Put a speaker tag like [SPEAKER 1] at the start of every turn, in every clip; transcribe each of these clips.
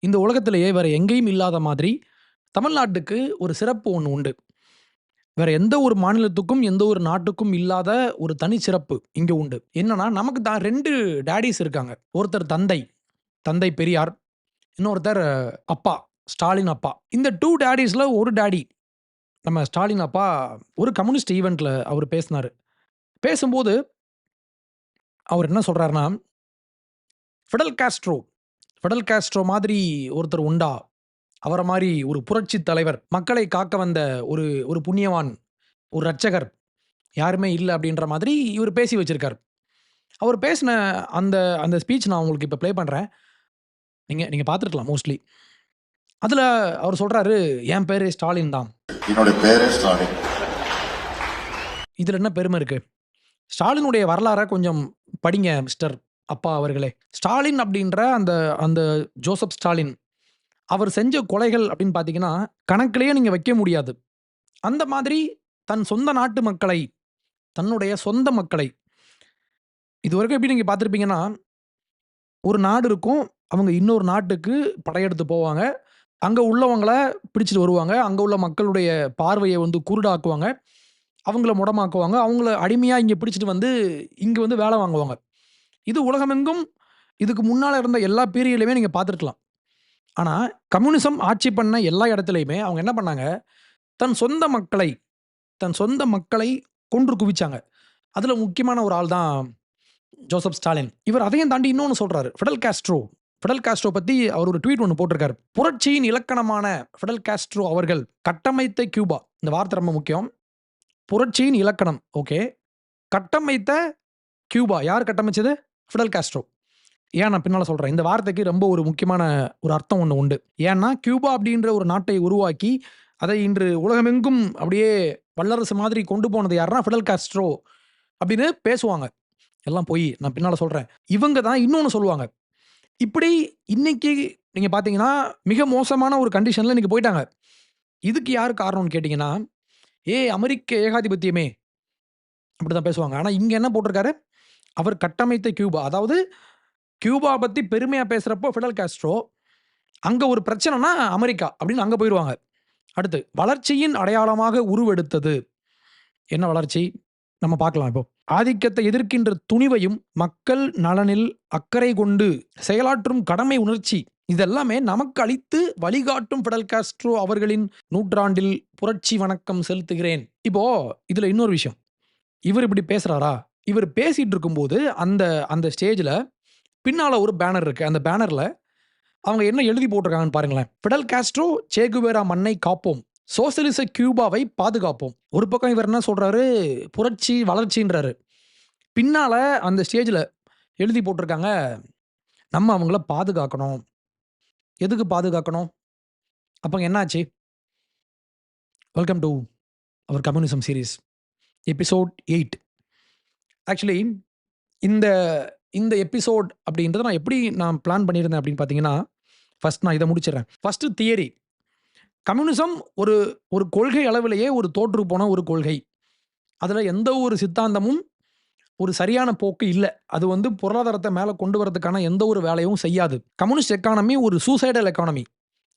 [SPEAKER 1] இந்த உலகத்திலேயே வேற எங்கேயும் இல்லாத மாதிரி, தமிழ்நாட்டுக்கு ஒரு சிறப்பு ஒன்று உண்டு. வேற எந்த ஒரு மாநிலத்துக்கும், எந்த ஒரு நாட்டுக்கும் இல்லாத ஒரு தனி சிறப்பு இங்கே உண்டு. என்னன்னா, நமக்கு தான் ரெண்டு டேடிஸ் இருக்காங்க. ஒருத்தர் தந்தை, தந்தை பெரியார். இன்னொருத்தர் அப்பா, ஸ்டாலின் அப்பா. இந்த டூ டேடிஸில் ஒரு டேடி நம்ம ஸ்டாலின் அப்பா ஒரு கம்யூனிஸ்ட் ஈவெண்ட்டில் அவர் பேசினாரு. பேசும்போது அவர் என்ன சொல்கிறாருன்னா "ஃபிடல் காஸ்ட்ரோ ஃபிடல் காஸ்ட்ரோ மாதிரி ஒருத்தர் உண்டா? அவர மாரி ஒரு புரட்சி தலைவர், மக்களை காக்க வந்த ஒரு ஒரு புண்ணியவான், ஒரு ரட்சகர் யாருமே இல்ல." அப்படின்ற மாதிரி இவரு பேசி வச்சிருக்காரு. அவர் பேசின அந்த அந்த ஸ்பீச் நான் உங்களுக்கு இப்ப ப்ளே பண்றேன். நீங்க நீங்க பார்த்திருக்கலாம் மோஸ்ட்லி. அதுல அவர் சொல்றாரு, "என் பேரு ஸ்டாலின் தான்."
[SPEAKER 2] என்னுடைய பேரே ஸ்டாலின்
[SPEAKER 1] இதுல என்ன பெருமை இருக்கு? ஸ்டாலினுடைய வரலாற கொஞ்சம் படிங்க மிஸ்டர் அப்பா அவர்களே. ஸ்டாலின் அப்படின்ற அந்த அந்த ஜோசப் ஸ்டாலின், அவர் செஞ்ச கொலைகள் அப்படின்னு பார்த்தீங்கன்னா, கணக்கிலேயே நீங்கள் வைக்க முடியாது. அந்த மாதிரி தன் சொந்த நாட்டு மக்களை, தன்னுடைய சொந்த மக்களை இதுவரைக்கும் எப்படி நீங்கள் பார்த்துருப்பீங்கன்னா ஒரு நாடு இருக்கும். அவங்க இன்னொரு நாட்டுக்கு படையெடுத்து போவாங்க. அங்கே உள்ளவங்கள பிடிச்சிட்டு வருவாங்க. அங்கே உள்ள மக்களுடைய பார்வையை வந்து குருடாக்குவாங்க. அவங்கள முடமாக்குவாங்க. அவங்கள அடிமையாக இங்கே பிடிச்சிட்டு வந்து, இங்கே வந்து வேலை வாங்குவாங்க. இது உலகமெங்கும் இதுக்கு முன்னால் இருந்த எல்லா பீரியட்லையுமே நீங்கள் பார்த்துருக்கலாம் ஆனால் கம்யூனிசம் ஆட்சி பண்ண எல்லா இடத்துலையுமே அவங்க என்ன பண்ணாங்க, தன் சொந்த மக்களை, தன் சொந்த மக்களை கொன்று குவிச்சாங்க. அதில் முக்கியமான ஒரு ஆள் தான் ஜோசப் ஸ்டாலின். இவர் அதையும் தாண்டி இன்னொன்று சொல்கிறார் ஃபிடல் காஸ்ட்ரோ ஃபிடல் காஸ்ட்ரோ பற்றி அவர் ஒரு ட்வீட் ஒன்று போட்டிருக்காரு. புரட்சியின் இலக்கணமான ஃபிடல் காஸ்ட்ரோ அவர்கள் கட்டமைத்த கியூபா. இந்த வார்த்தை ரொம்ப முக்கியம். புரட்சியின் இலக்கணம். ஓகே. கட்டமைத்த கியூபா. யார் கட்டமைச்சது? Fidel Castro. ஏன் நான் பின்னால் சொல்கிறேன் இந்த வார்த்தைக்கு ரொம்ப ஒரு முக்கியமான ஒரு அர்த்தம் ஒன்று உண்டு. ஏன்னா, கியூபா அப்படின்ற ஒரு நாட்டை உருவாக்கி, அதை இன்று உலகமெங்கும் அப்படியே வல்லரசு மாதிரி கொண்டு போனது யாருன்னா, ஃபிடல் காஸ்ட்ரோ அப்படின்னு பேசுவாங்க. எல்லாம் போய் நான் பின்னால் சொல்கிறேன் இவங்க தான் இன்னொன்று சொல்லுவாங்க. இப்படி இன்னைக்கு நீங்கள் பார்த்தீங்கன்னா, மிக மோசமான ஒரு கண்டிஷனில் இன்றைக்கி போயிட்டாங்க இதுக்கு யார் காரணம்னு கேட்டிங்கன்னா ஏ அமெரிக்க ஏகாதிபத்தியமே" அப்படிதான் பேசுவாங்க. ஆனால் இங்கே என்ன போட்டிருக்காரு, அவர் கட்டமைத்த கியூபா. அதாவது கியூபா பத்தி பெருமையா பேசுறப்போ ஃபிடல் காஸ்ட்ரோ, அங்க ஒரு பிரச்சனைனா அமெரிக்கா அப்படின்னு அங்க போயிடுவாங்க அடுத்து, வளர்ச்சியின் அடையாளமாக உருவெடுத்தது. என்ன வளர்ச்சி? நம்ம பார்க்கலாம் இப்போ. ஆதிக்கத்தை எதிர்க்கின்ற துணிவையும், மக்கள் நலனில் அக்கறை கொண்டு செயலாற்றும் கடமை உணர்ச்சி, இதெல்லாமே நமக்கு அளித்து வழிகாட்டும் ஃபிடல் காஸ்ட்ரோ அவர்களின் நூற்றாண்டில் புரட்சி வணக்கம் செலுத்துகிறேன். இப்போ இதுல இன்னொரு விஷயம். இவர் இப்படி பேசுறாரா? இவர் பேசிட்டு இருக்கும்போது, அந்த அந்த ஸ்டேஜில் பின்னால ஒரு பேனர் இருக்கு. அந்த பேனர்ல அவங்க என்ன எழுதி போட்டிருக்காங்கன்னு பாருங்களேன். "ஃபிடல் காஸ்ட்ரோ, சேகுவேரா மண்ணை காப்போம். சோசியலிச கியூபாவை பாதுகாப்போம்." ஒரு பக்கம் இவர் என்ன சொல்றாரு, புரட்சி, வளர்ச்சின்றாரு. பின்னால அந்த ஸ்டேஜில் எழுதி போட்டிருக்காங்க, "நம்ம அவங்கள பாதுகாக்கணும்." எதுக்கு பாதுகாக்கணும்? அப்போ என்னாச்சு welcome to our communism series. Episode eight actually இந்த இந்த எபிசோட் அப்படின்றத நான் எப்படி நான் பிளான் பண்ணியிருந்தேன் அப்படின்னு பார்த்தீங்கன்னா, ஃபர்ஸ்ட் நான் இதை முடிச்சிடுறேன். First theory. கம்யூனிசம் ஒரு ஒரு கொள்கை அளவிலேயே ஒரு தோற்று போன ஒரு கொள்கை. அதில் எந்த ஒரு சித்தாந்தமும் ஒரு சரியான போக்கு இல்லை அது வந்து பொருளாதாரத்தை மேலே கொண்டு வரதுக்கான எந்த ஒரு வேலையும் செய்யாது. கம்யூனிஸ்ட் எக்கானமி ஒரு சூசைடல் எக்கானமி.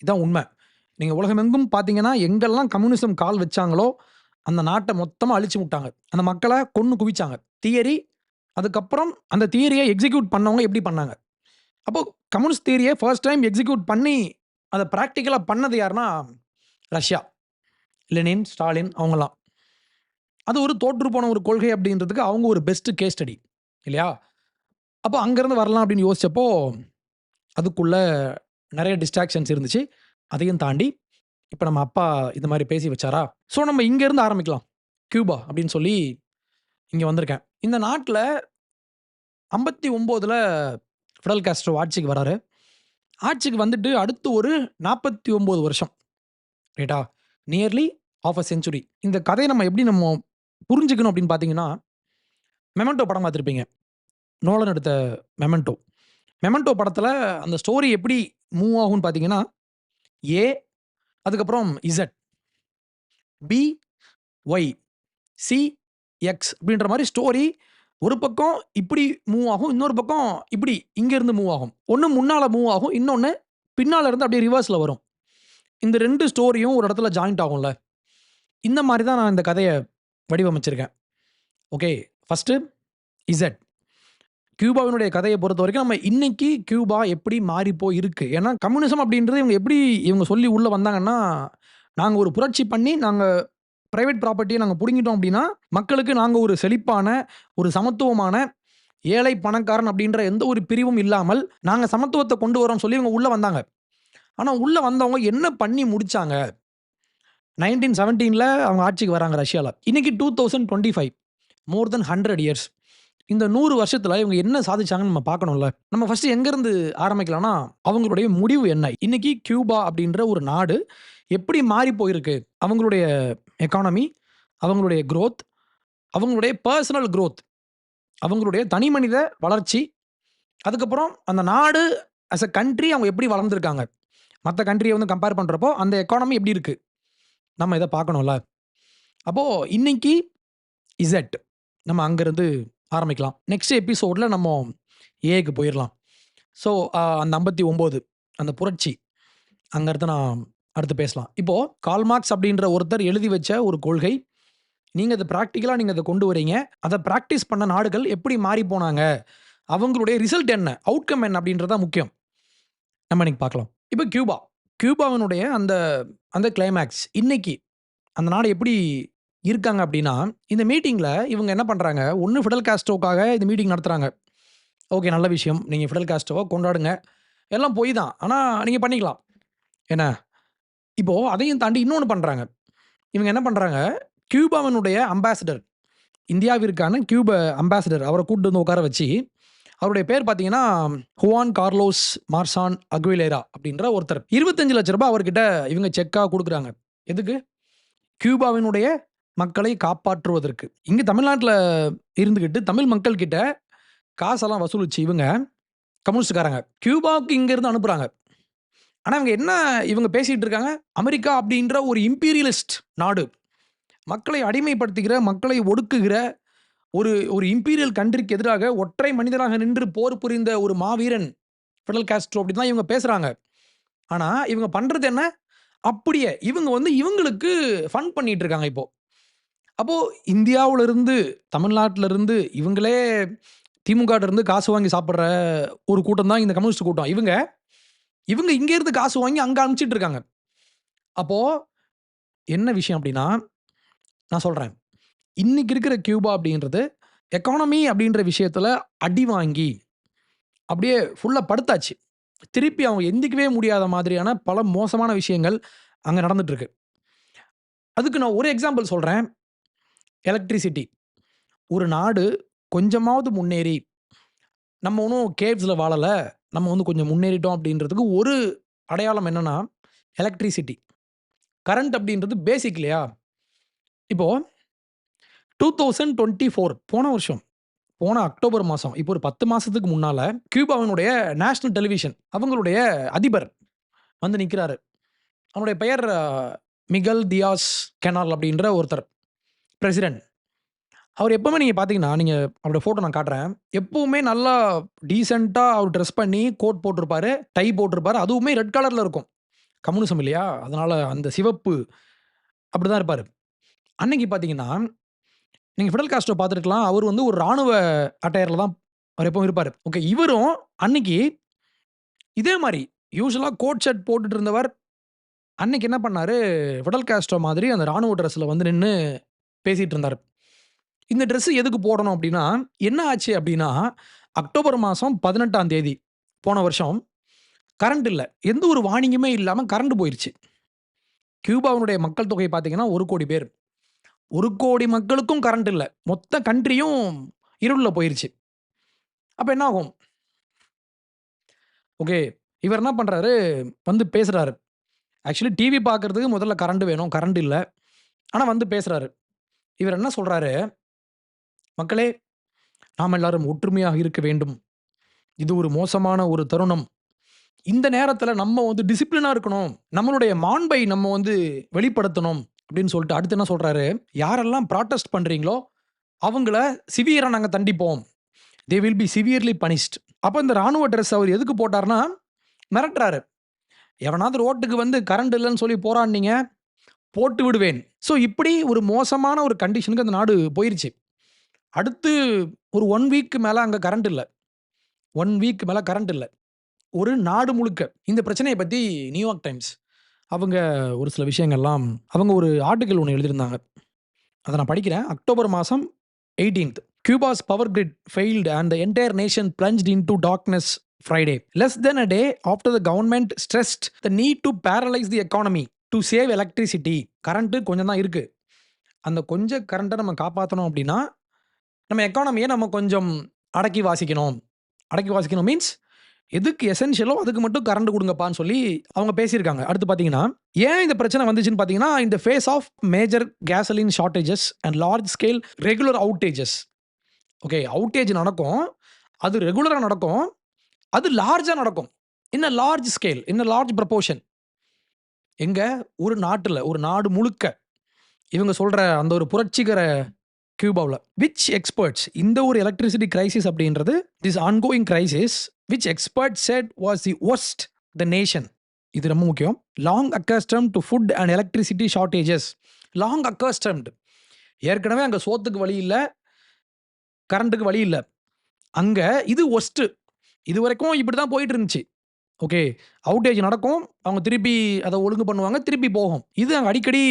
[SPEAKER 1] இதான் உண்மை. நீங்கள் உலகமெங்கும் பார்த்தீங்கன்னா, எங்கெல்லாம் கம்யூனிசம் கால் வச்சாங்களோ, அந்த நாட்டை மொத்தமாக அழிச்சு விட்டாங்க. அந்த மக்களை கொன்று குவிச்சாங்க. தியரி. அதுக்கப்புறம் அந்த தியரியை எக்ஸிக்யூட் பண்ணவங்க எப்படி பண்ணாங்க? அப்போது கம்யூனிஸ்ட் தியரியை ஃபர்ஸ்ட் டைம் எக்ஸிக்யூட் பண்ணி, அதை ப்ராக்டிக்கலாக பண்ணது யாருன்னா, ரஷ்யா. லெனின், ஸ்டாலின் அவங்களாம் அது ஒரு தோற்று போன ஒரு கொள்கை அப்படின்றதுக்கு அவங்க ஒரு பெஸ்ட்டு கேஸ் ஸ்டடி. இல்லையா? அப்போ அங்கேருந்து வரலாம் அப்படின்னு யோசித்தப்போ அதுக்குள்ளே நிறைய டிஸ்ட்ராக்ஷன்ஸ் இருந்துச்சு. அதையும் தாண்டி, இப்போ நம்ம அப்பா இது மாதிரி பேசி வச்சாரா, ஸோ நம்ம இங்கேருந்து ஆரம்பிக்கலாம். கியூபா அப்படின்னு சொல்லி இங்க வந்திருக்கேன். இந்த நாட்ல 59ல ஃபிடல் காஸ்ட்ரோ ஆட்சிக்கு வராரு. ஆட்சிக்கு வந்துட்டு அடுத்து ஒரு 49 வருஷம். ரைட்டா? Nearly half a century. இந்த கதைய நம்ம எப்படி நம்ம புரிஞ்சுக்கணும் அப்படின்னு பார்த்தீங்கன்னா, மெமெண்டோ படம் பார்த்துருப்பீங்க நோலன் எடுத்த மெமெண்டோ. மெமெண்டோ படத்துல அந்த ஸ்டோரி எப்படி மூவ் ஆகும்ன்னு பார்த்தீங்கன்னா, ஏ அதுக்கப்புறம் Z. B, Y. C, X அப்படின்ற மாதிரி ஸ்டோரி ஒரு பக்கம் இப்படி மூவ் ஆகும். இன்னொரு பக்கம் இப்படி இங்கேருந்து மூவ் ஆகும். ஒன்று முன்னால் மூவ் ஆகும். இன்னொன்று பின்னால் இருந்து அப்படியே ரிவர்ஸில் வரும். இந்த ரெண்டு ஸ்டோரியும் ஒரு இடத்துல ஜாயிண்ட் ஆகும்ல. இந்த மாதிரி தான் நான் இந்த கதையை வடிவமைச்சிருக்கேன். ஓகே. First Z. கியூபாவினுடைய பொறுத்த வரைக்கும் நம்ம இன்னைக்கு கியூபா எப்படி மாறி போய் இருக்கு. ஏன்னா கம்யூனிசம் அப்படின்றது இவங்க எப்படி இவங்க சொல்லி உள்ளே வந்தாங்கன்னா, நாங்கள் ஒரு புரட்சி பண்ணி நாங்கள் பிரைவேட் ப்ராப்பர்ட்டியை நாங்கள் பிடுங்கிட்டோம் அப்படின்னா, மக்களுக்கு நாங்கள் ஒரு செழிப்பான, ஒரு சமத்துவமான, ஏழை, பணக்காரன் அப்படின்ற எந்த ஒரு பிரிவும் இல்லாமல், நாங்கள் சமத்துவத்தை கொண்டு வரோம்னு சொல்லி இவங்க உள்ளே வந்தாங்க. ஆனால் உள்ளே வந்தவங்க என்ன பண்ணி முடித்தாங்க நைன்டீன் செவன்டீனில் அவங்க ஆட்சிக்கு வராங்க ரஷ்யாவில் இன்றைக்கி two thousand twenty five more then 100 years. இந்த நூறு வருஷத்தில் இவங்க என்ன சாதிச்சாங்கன்னு நம்ம பார்க்கணும்ல. நம்ம ஃபர்ஸ்ட்டு எங்கேருந்து ஆரம்பிக்கலாம்னா, அவங்களுடைய முடிவு என்ன? இன்னைக்கு கியூபா அப்படின்ற ஒரு நாடு எப்படி மாறி போயிருக்கு? அவங்களுடைய எக்கானமி, அவங்களுடைய க்ரோத் அவங்களுடைய பர்சனல் க்ரோத் அவங்களுடைய தனி மனித வளர்ச்சி, அதுக்கப்புறம் அந்த நாடு அஸ் அ கண்ட்ரி அவங்க எப்படி வளர்ந்துருக்காங்க மற்ற கண்ட்ரியை வந்து கம்பேர் பண்ணுறப்போ அந்த எக்கானமி எப்படி இருக்குது நம்ம இதை பார்க்கணும்ல. அப்போது இன்னைக்கு இசட். நம்ம அங்கேருந்து ஆரம்பிக்கலாம். நெக்ஸ்ட் எபிசோடில் நம்ம ஏக்கு போயிடலாம் ஸோ அந்த ஐம்பத்தி ஒம்பது அந்த புரட்சி. அங்கேருந்து நான் அடுத்து பேசலாம். இப்போ கால்மார்க்ஸ் அப்படின்ற ஒருத்தர் எழுதி வச்ச ஒரு கொள்கை. நீங்க அதை ப்ராக்டிக்கலாக நீங்க அதை கொண்டு வரீங்க. அதை ப்ராக்டிஸ் பண்ண நாடுகள் எப்படி மாறி போனாங்க? அவங்களுடைய ரிசல்ட் என்ன? அவுட்கம் என்ன? அப்படின்றது தான் முக்கியம். நம்ம இன்னைக்கு பார்க்கலாம். இப்போ கியூபா. கியூபாவினுடைய அந்த அந்த கிளைமேக்ஸ் இன்னைக்கு அந்த நாடு எப்படி இருக்காங்க அப்படின்னா, இந்த மீட்டிங்கில் இவங்க என்ன பண்ணுறாங்க ஒன்று ஃபிடல் காஸ்டோக்காக இந்த மீட்டிங் நடத்துகிறாங்க ஓகே நல்ல விஷயம். நீங்கள் ஃபிடல் காஸ்ட்ரோவ கொண்டாடுங்க. எல்லாம் பொய் தான். ஆனால் நீங்கள் பண்ணிக்கலாம். என்ன? இப்போ அதையும் தாண்டி இன்னொன்று பண்றாங்க. இவங்க என்ன பண்றாங்க, கியூபாவனுடைய அம்பாசிடர் இந்தியாவிற்கான கியூப அம்பாசிடர் அவரை கூப்பிட்டு வந்து உட்கார வச்சு, அவருடைய பேர் பார்த்தீங்கன்னா, ஹுவான் கார்லோஸ் மார்சான் அக்விலேரா அப்படின்ற ஒருத்தர். இருபத்தஞ்சு லட்ச ரூபாய் அவர்கிட்ட இவங்க செக்காக கொடுக்குறாங்க எதுக்கு? கியூபாவினுடைய மக்களை காப்பாற்றுவதற்கு. இங்கே தமிழ்நாட்டில் இருந்துக்கிட்டு தமிழ் மக்கள்கிட்ட காசெல்லாம் வசூலிச்சு இவங்க கம்யூனிஸ்டுக்காரங்க கியூபாவுக்கு இங்கேருந்து அனுப்புகிறாங்க ஆனால் இவங்க என்ன இவங்க பேசிகிட்டு இருக்காங்க, அமெரிக்கா அப்படின்ற ஒரு இம்பீரியலிஸ்ட் நாடு. மக்களை அடிமைப்படுத்துகிற, மக்களை ஒடுக்குகிற ஒரு ஒரு இம்பீரியல் கண்ட்ரிக்கு எதிராக ஒற்றை மனிதனாக நின்று போர் புரிந்த ஒரு மாவீரன் ஃபிடல் காஸ்ட்ரோ அப்படி தான் இவங்க பேசுகிறாங்க ஆனால் இவங்க பண்ணுறது என்ன? அப்படியே இவங்க வந்து இவங்களுக்கு ஃபன் பண்ணிகிட்டு இருக்காங்க இப்போது அப்போது இந்தியாவுல இருந்து, இவங்களே திமுகிட்டருந்து காசு வாங்கி சாப்பிட்ற ஒரு கூட்டம் தான் இந்த கம்யூனிஸ்ட் கூட்டம். இவங்க இவங்க இங்கேருந்து காசு வாங்கி அங்கே அனுப்பிச்சிட்டு இருக்காங்க. அப்போது என்ன விஷயம் அப்படின்னா, நான் சொல்கிறேன் இன்றைக்கி இருக்கிற கியூபா அப்படின்றது எக்கானமி அப்படின்ற விஷயத்தில் அடி வாங்கி, அப்படியே ஃபுல்லாக படுத்தாச்சு. திருப்பி அவங்க எந்திக்கவே முடியாத மாதிரியான பல மோசமான விஷயங்கள் அங்கே நடந்துட்டுருக்கு அதுக்கு நான் ஒரு எக்ஸாம்பிள் சொல்கிறேன் எலக்ட்ரிசிட்டி. ஒரு நாடு கொஞ்சமாவது முன்னேறி, நம்ம ஒன்றும் கேவ்ஸில் வாழலை நம்ம வந்து கொஞ்சம் முன்னேறிட்டோம் அப்படின்றதுக்கு ஒரு அடையாளம் என்னன்னா, எலக்ட்ரிசிட்டி. கரண்ட் அப்படின்றது பேசிக் இல்லையா? இப்போது டூ தௌசண்ட் டுவெண்ட்டி ஃபோர் போன வருஷம். போன அக்டோபர் மாதம் இப்போ ஒரு பத்து மாதத்துக்கு முன்னால் கியூபாவினுடைய நேஷ்னல் டெலிவிஷன் அவங்களுடைய அதிபர் வந்து நிற்கிறாரு அவனுடைய பெயர் மிகல் தியாஸ் கெனால் அப்படின்ற ஒருத்தர். பிரசிடென்ட். அவர் எப்பவுமே நீங்க பார்த்தீங்கன்னா, நீங்க அவரோட ஃபோட்டோ நான் காட்டுறேன். எப்பவுமே நல்லா டீசென்ட்டா அவர் ட்ரெஸ் பண்ணி கோட் போட்டிருப்பாரு, டை போட்டிருப்பாரு. அதுவுமே ரெட் கலர்ல இருக்கும். கம்யூனிசம் இல்லையா? அதனால அந்த சிவப்பு அப்படிதான் இருப்பாரு. அன்னைக்கு பார்த்தீங்கன்னா, நீங்க ஃபிடல் காஸ்டோ பார்த்துருக்கலாம் அவர் வந்து ஒரு ராணுவ அட்டையர்ல தான் அவர் எப்பவும் இருப்பாரு. ஓகே இவரும் அன்னைக்கு இதே மாதிரி யூஸ்வலாக கோட் ஷர்ட் போட்டுட்டு இருந்தவர், அன்னைக்கு என்ன பண்ணாரு, விடல் காஸ்டோ மாதிரி அந்த ராணுவ ட்ரெஸ்ல வந்து நின்று பேசிட்டு இருந்தார் இந்த ட்ரெஸ் எதுக்கு போடணும் அப்படின்னா, என்ன ஆச்சு அப்படின்னா, அக்டோபர் மாதம் பதினெட்டாம் தேதி போன வருஷம் கரண்ட் இல்லை எந்த ஒரு வார்னிங்குமே இல்லாமல் கரண்ட் போயிடுச்சு கியூபாவினுடைய மக்கள் தொகை பார்த்தீங்கன்னா 1,00,00,000 பேர். ஒரு கோடி மக்களுக்கும் கரண்ட் இல்லை மொத்த கண்ட்ரியும் இருளில் போயிருச்சு. அப்போ என்ன ஆகும்? ஓகே. இவர் என்ன பண்ணுறாரு வந்து பேசுகிறாரு ஆக்சுவலி டிவி பார்க்குறதுக்கு முதல்ல கரண்ட் வேணும். கரண்ட் இல்லை ஆனால் வந்து பேசுகிறாரு இவர் என்ன சொல்கிறாரு "மக்களே, நாம் எல்லாரும் ஒற்றுமையாக இருக்க வேண்டும். இது ஒரு மோசமான ஒரு தருணம். இந்த நேரத்தில் நம்ம வந்து டிசிப்ளினாக இருக்கணும். நம்மளுடைய மாண்பை நம்ம வந்து வெளிப்படுத்தணும்." அப்படின்னு சொல்லிட்டு அடுத்து என்ன சொல்கிறாரு "யாரெல்லாம் ப்ராட்டஸ்ட் பண்ணுறீங்களோ அவங்கள சிவியராக நாங்கள் தண்டிப்போம். They will be severely punished." அப்போ இந்த ராணுவ ட்ரெஸ் அவர் எதுக்கு போட்டார்னா, மிரட்டுறாரு. எவனாவது ரோட்டுக்கு வந்து கரண்ட் இல்லைன்னு சொல்லி போராடுனீங்க, போட்டு விடுவேன். ஸோ இப்படி ஒரு மோசமான ஒரு கண்டிஷனுக்கு அந்த நாடு போயிருச்சு. அடுத்து ஒரு ஒன் வீக்கு மேலே அங்கே கரண்ட் இல்லை ஒன் வீக் மேலே கரண்ட் இல்லை ஒரு நாடு முழுக்க. இந்த பிரச்சனையை பற்றி நியூயார்க் டைம்ஸ் அவங்க ஒரு சில விஷயங்கள்லாம் அவங்க ஒரு ஆர்டிக்கல் ஒன்று எழுதியிருந்தாங்க. அதை நான் படிக்கிறேன். அக்டோபர் மாதம் eighteenth Cuba's power grid failed and the entire nation plunged into darkness Friday. Less than a day after the government stressed the need to paralyse the economy to save electricity. Current கொஞ்சம் தான் இருக்குது அந்த கொஞ்சம் கரண்ட்டை நம்ம காப்பாற்றணும் அப்படின்னா நம்ம எக்கானமியை நம்ம கொஞ்சம் அடக்கி வாசிக்கணும். அடக்கி வாசிக்கணும் மீன்ஸ் எதுக்கு எசென்ஷியலோ அதுக்கு மட்டும் கரண்ட் கொடுங்கப்பான்னு சொல்லி அவங்க பேசியிருக்காங்க. அடுத்து பார்த்தீங்கன்னா, ஏன் இந்த பிரச்சனை வந்துச்சுன்னு பார்த்தீங்கன்னா, இந்த phase of major gasoline shortages and large scale regular outages. Okay. Outage நடக்கும். அது ரெகுலராக நடக்கும். அது லார்ஜாக நடக்கும். இன்னும் லார்ஜ் ஸ்கேல், இன்ன லார்ஜ் ப்ரப்போர்ஷன் எங்கே ஒரு நாட்டில் ஒரு நாடு முழுக்க. இவங்க சொல்கிற அந்த ஒரு புரட்சிகர கியூபாவில் விச் எக்ஸ்பர்ட்ஸ் இந்த ஒரு எலக்ட்ரிசிட்டி கிரைசிஸ் அப்படின்றது this ongoing crisis which expert said was the worst the nation. இது ரொம்ப முக்கியம். Long accustomed to food and electricity shortages. Long accustomed ஏற்கனவே அங்கே சோத்துக்கு வழி இல்லை கரண்ட்டுக்கு வழி இல்லை அங்கே இது ஒஸ்ட்டு இது வரைக்கும் இப்படி தான் போயிட்டு இருந்துச்சு. ஓகே. அவுட்டேஜ் நடக்கும். அவங்க திருப்பி அதை ஒழுங்கு பண்ணுவாங்க. திருப்பி போகும். இது அங்கே அடிக்கடி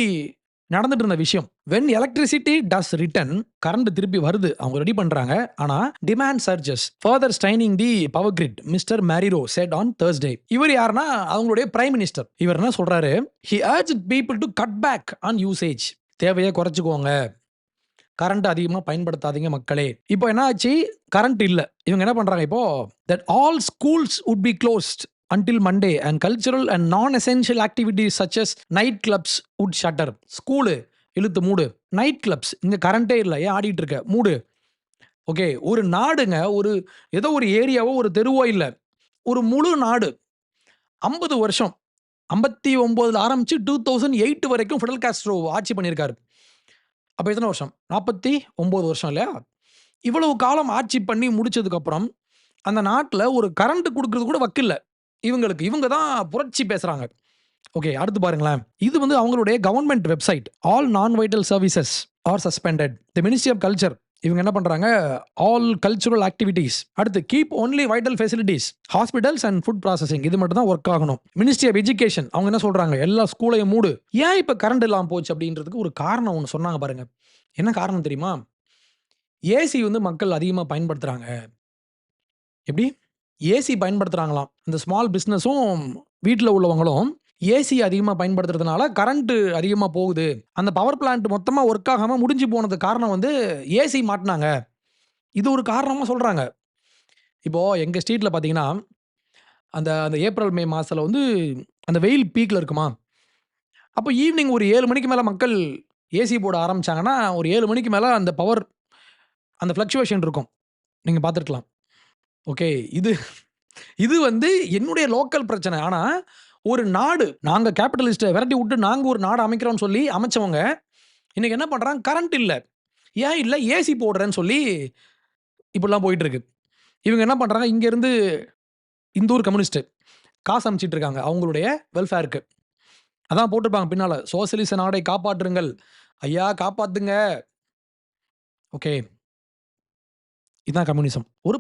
[SPEAKER 1] நடந்துட்டு இருந்த விஷயம். When electricity does return current திருப்பி வருது. அவங்க ரெடி பண்றாங்க. ஆனா demand surges further straining the power grid mister Marrero said on Thursday. இவர் யாருன்னா அவங்களுடைய பிரைம் மினிஸ்டர். இவர் என்ன சொல்றாரு? He urge people to cut back on usage. தேவையை குறைச்சிக்கோங்க கரண்ட் அதிகமாக பயன்படுத்தாதீங்க மக்களே. இப்போ என்ன ஆச்சு? கரண்ட் இல்லை இவங்க என்ன பண்ணுறாங்க இப்போ? That all schools would be closed until Monday and cultural and non essential activities such as night clubs would shutter. School இழுத்து மூடு. நைட் கிளப்ஸ் இங்கே கரண்டே இல்லை ஏன் ஆடிட்டு இருக்க? மூடு. ஓகே. ஒரு நாடுங்க ஒரு ஏதோ ஒரு ஏரியாவோ, ஒரு தெருவோ இல்லை ஒரு முழு நாடு. 50 வருஷம். ஐம்பத்தி ஒம்போதில் ஆரம்பித்து டூ தௌசண்ட் எயிட் வரைக்கும் ஃபிடல் காஸ்ட்ரோ ஆட்சி பண்ணியிருக்காரு. அப்போ எத்தனை வருஷம்? 49 வருஷம் இல்லையா? இவ்வளவு காலம் ஆட்சி பண்ணி முடிச்சதுக்கப்புறம் அந்த நாட்டில் ஒரு கரண்ட் கொடுக்குறது கூட வக்கில்லை இவங்களுக்கு. இவங்க தான் புரட்சி பேசுகிறாங்க ஓகே. அடுத்து பாருங்களேன். இது வந்து அவங்களுடைய government website. All non vital services are suspended. The ministry of culture இவங்க என்ன பண்ணுறாங்க ஆல் கல்ச்சுரல் ஆக்டிவிட்டீஸ். அடுத்து keep only vital facilities hospitals and food processing இது மட்டும் தான் ஒர்க் ஆகணும். மினிஸ்ட்ரி ஆஃப் எஜுகேஷன் அவங்க என்ன சொல்கிறாங்க எல்லா ஸ்கூலையும் மூடு. ஏன் இப்போ கரண்ட் இல்லாமல் போச்சு அப்படின்றதுக்கு ஒரு காரணம் ஒன்று சொன்னாங்க பாருங்க. என்ன காரணம் தெரியுமா? ஏசி வந்து மக்கள் அதிகமாக பயன்படுத்துகிறாங்க எப்படி ஏசி பயன்படுத்துகிறாங்களாம் இந்த ஸ்மால் பிஸ்னஸும் வீட்டில் உள்ளவங்களும் ஏசி அதிகமாக பயன்படுத்துறதுனால கரண்ட்டு அதிகமாக போகுது. அந்த பவர் பிளான்ட் மொத்தமாக ஒர்க் ஆகாமல் முடிஞ்சு போனதுக்கு காரணம் வந்து ஏசி மாட்டினாங்க இது ஒரு காரணமாக சொல்கிறாங்க இப்போது எங்கள் ஸ்ட்ரீட்டில் பார்த்தீங்கன்னா, அந்த அந்த ஏப்ரல், மே மாதத்தில் வந்து அந்த வெயில் பீக்கில் இருக்குமா? அப்போ ஈவினிங் ஒரு ஏழு மணிக்கு மேலே மக்கள் ஏசி போட ஆரம்பிச்சாங்கன்னா, ஒரு ஏழு மணிக்கு மேலே அந்த பவர் அந்த ஃப்ளக்சுவேஷன் இருக்கும். நீங்கள் பார்த்துருக்கலாம். ஓகே. இது இது வந்து என்னுடைய லோக்கல் பிரச்சனை. ஆனா, ஒரு நாடு நாங்க கேபிட்டலிஸ்ட்ட விரட்டி விட்டு நாங்க ஒரு நாடு அமைக்கிறோம்னு சொல்லி அமைச்சவங்க, இன்னைக்கு என்ன பண்றாங்க? கரண்ட் இல்ல. ஏன் இல்ல? ஏசி போடுறேன்னு சொல்லி இப்படிலாம் போயிட்டு இருக்கு. இவங்க என்ன பண்றாங்க? இங்கேருந்து இந்தூர் இந்த ஊர் கம்யூனிஸ்ட் காசு அனுப்பிச்சிட்டு இருக்காங்க. அவங்களுடைய வெல்ஃபேர்க்கு. அதான் போட்டிருப்பாங்க பின்னால. சோசலிச நாடை காப்பாற்றுங்கள். ஐயா காப்பாத்துங்க. ஓகே. இதான் கம்யூனிசம். ஒரு